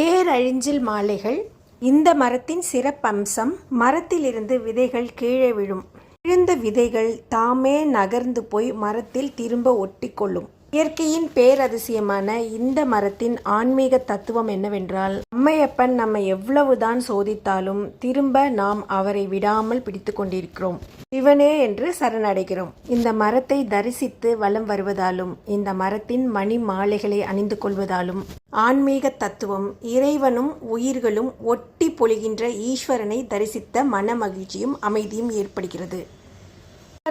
ஏர் அழிஞ்சில் மாலைகள் இந்த மரத்தின் சிறப்பம்சம் மரத்திலிருந்து விதைகள் கீழே விழும். விழுந்த விதைகள் தாமே நகர்ந்து போய் மரத்தில் திரும்ப ஒட்டிக்கொள்ளும். இயற்கையின் பேரதிசயமான இந்த மரத்தின் ஆன்மீக தத்துவம் என்னவென்றால் அம்மையப்பன் நம்மை எவ்வளவுதான் சோதித்தாலும் திரும்ப நாம் அவரை விடாமல் பிடித்து கொண்டிருக்கிறோம். சிவனே என்று சரணடைகிறோம். இந்த மரத்தை தரிசித்து வலம் வருவதாலும் இந்த மரத்தின் மணி மாலைகளை அணிந்து கொள்வதாலும் ஆன்மீக தத்துவம் இறைவனும் உயிர்களும் ஒட்டி பொழிகின்ற ஈஸ்வரனை தரிசித்த மன மகிழ்ச்சியும் அமைதியும் ஏற்படுகிறது.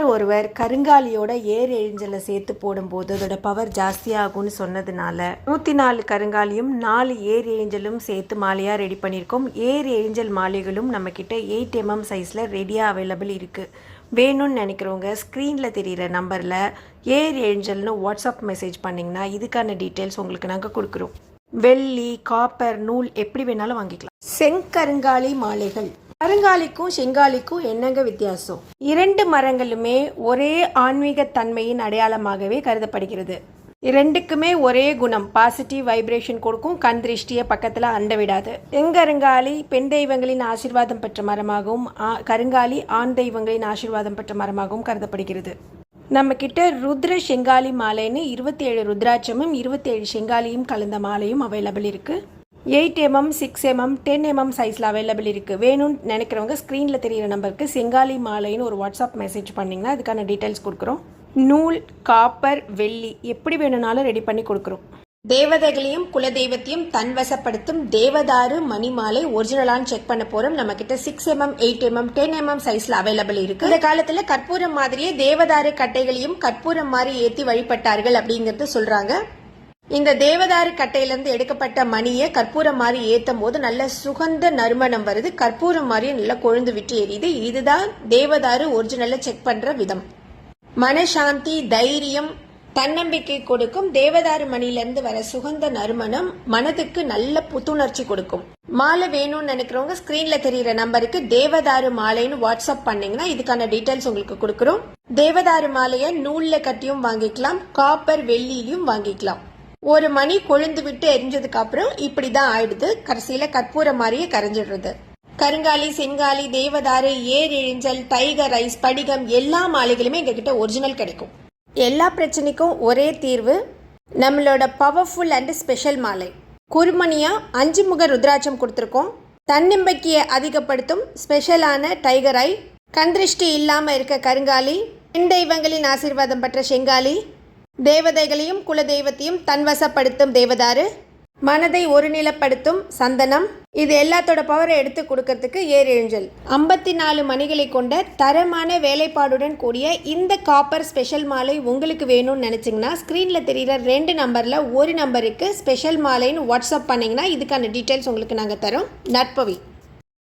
ஒருவர் கருங்காலியோட ஏர் எழிஞ்சலை சேர்த்து போடும்போது அதோட பவர் ஜாஸ்தியாகும்னு சொன்னதுனால நூற்றி நாலு கருங்காலியும் நாலு ஏர் எழிஞ்சலும் சேர்த்து மாலையாக ரெடி பண்ணியிருக்கோம். ஏர் எழிஞ்சல் மாலைகளும் நம்மக்கிட்ட எயிட் எம்எம் சைஸில் ரெடியாக அவைலபிள் இருக்குது வேணும்னு நினைக்கிறவங்க ஸ்க்ரீனில் தெரிகிற நம்பரில் ஏர் ஏஞ்சல்னு வாட்ஸ்அப் மெசேஜ் பண்ணிங்கன்னா இதுக்கான டீட்டெயில்ஸ் உங்களுக்கு நாங்கள் கொடுக்குறோம். வெள்ளி காப்பர் நூல் எப்படி வேணாலும் வாங்கிக்கலாம். செங்கருங்காலி மாலைகள். கருங்காலிக்கும் செங்காலிக்கும் என்னங்க வித்தியாசம்? இரண்டு மரங்களுமே ஒரே ஆன்மீக தன்மையின் அடையாளமாகவே கருதப்படுகிறது. ரெண்டுக்குமே ஒரே குணம். பாசிட்டிவ் வைப்ரேஷன் கொடுக்கும். கண் திருஷ்டியை பக்கத்தில் அண்ட விடாது. செங்கருங்காலி பெண் தெய்வங்களின் ஆசீர்வாதம் பெற்ற மரமாகவும் ஆ- கருங்காலி ஆண் தெய்வங்களின் ஆசீர்வாதம் பெற்ற மரமாகவும் கருதப்படுகிறது. நம்ம கிட்ட ருத்ர செங்காலி மாலைன்னு இருபத்தி ஏழு ருத்ராட்சமும் இருபத்தி ஏழு செங்காலியும் கலந்த மாலையும் அவைலபிள் இருக்கு. Eight mm six mm ten mm சைஸில் அவைலபிள் இருக்குது வேணும்னு நினைக்கிறவங்க ஸ்க்ரீனில் தெரியிற நம்பருக்கு செங்காலி மாலைன்னு ஒரு வாட்ஸ்அப் மெசேஜ் பண்ணிங்கன்னா அதுக்கான டீட்டெயில்ஸ் கொடுக்குறோம். நூல் காப்பர் வெள்ளி எப்படி வேணும்னாலும் ரெடி பண்ணி கொடுக்குறோம். தேவதைகளையும் குலதெய்வத்தையும் தன்வசப்படுத்தும் தேவதாரு மணிமாலை ஒரிஜினலான்னு செக் பண்ண போறோம். நம்ம கிட்ட six mm eight mm ten mm சைஸ்ல அவைலபிள் இருக்கு. இந்த காலத்துல கற்பூரம் மாதிரியே தேவதாரு கட்டைகளையும் கற்பூரம் மாதிரி ஏத்தி வழிபட்டார்கள் அப்படிங்கறது சொல்றாங்க. இந்த தேவதாரு கட்டையிலிருந்து எடுக்கப்பட்ட மணியை கற்பூரம் மாதிரி ஏத்தும் போது நல்ல சுகந்த நறுமணம் வருது. கற்பூரம் மாதிரியே நல்லா கொழுந்து விட்டு எரியுது. இதுதான் தேவதாரு ஒரிஜினல்ல செக் பண்ற விதம். மனசாந்தி தைரியம் தன்னம்பிக்கை கொடுக்கும் தேவதாரு மணியிலிருந்து வர சுகந்த நறுமணம் மனதுக்கு நல்ல புத்துணர்ச்சி கொடுக்கும். மாலை வேணும்னு நினைக்கிறவங்க ஸ்கிரீன்ல தெரியுற நம்பருக்கு தேவதாரு மாலைன்னு வாட்ஸ்அப் பண்ணீங்கன்னா இதுக்கான டீட்டெயில்ஸ் உங்களுக்கு கொடுக்குறோம். தேவதாரு மாலையை நூல்ல கட்டியும் வாங்கிக்கலாம் காப்பர் வெள்ளியிலையும் வாங்கிக்கலாம். ஒரு மணி கொழுந்து விட்டு எரிஞ்சதுக்கு அப்புறம் இப்படிதான் ஆயிடுது. கடைசியில கற்பூரம் மாதிரியே கரைஞ்சிடுறது. கருங்காலி செங்காலி தேவதாறு ஏர் டைகர் ஐஸ் படிகம் எல்லா மாலைகளுமே எங்ககிட்ட ஒரிஜினல் கிடைக்கும். எல்லா பிரச்சனைக்கும் ஒரே தீர்வு நம்மளோட பவர்ஃபுல் அண்ட் ஸ்பெஷல் மாலை. குருமணியா அஞ்சு முக ருத்ராட்சம் கொடுத்துருக்கோம். தன்னம்பிக்கையை அதிகப்படுத்தும் ஸ்பெஷலான டைகர் ஐ கந்திருஷ்டி இல்லாமல் இருக்க கருங்காலி பெண் தெய்வங்களின் ஆசீர்வாதம் பெற்ற செங்காலி தேவதைகளையும் குலதெய்வத்தையும் தன்வசப்படுத்தும் தேவதாறு மனதை ஒருநிலப்படுத்தும் சந்தனம். இது எல்லாத்தோட பவரை எடுத்து கொடுக்கறதுக்கு ஏர் ஐம்பத்தி நாலு மணிகளை கொண்ட தரமான வேலைப்பாடுடன் கூடிய இந்த காப்பர் ஸ்பெஷல் மாலை உங்களுக்கு வேணும்னு நினச்சிங்கன்னா ஸ்க்ரீனில் தெரிகிற ரெண்டு நம்பரில் ஒரு நம்பருக்கு ஸ்பெஷல் மாலைன்னு வாட்ஸ்அப் பண்ணிங்கன்னா இதுக்கான டீட்டெயில்ஸ் உங்களுக்கு நாங்கள் தரோம். நற்பவி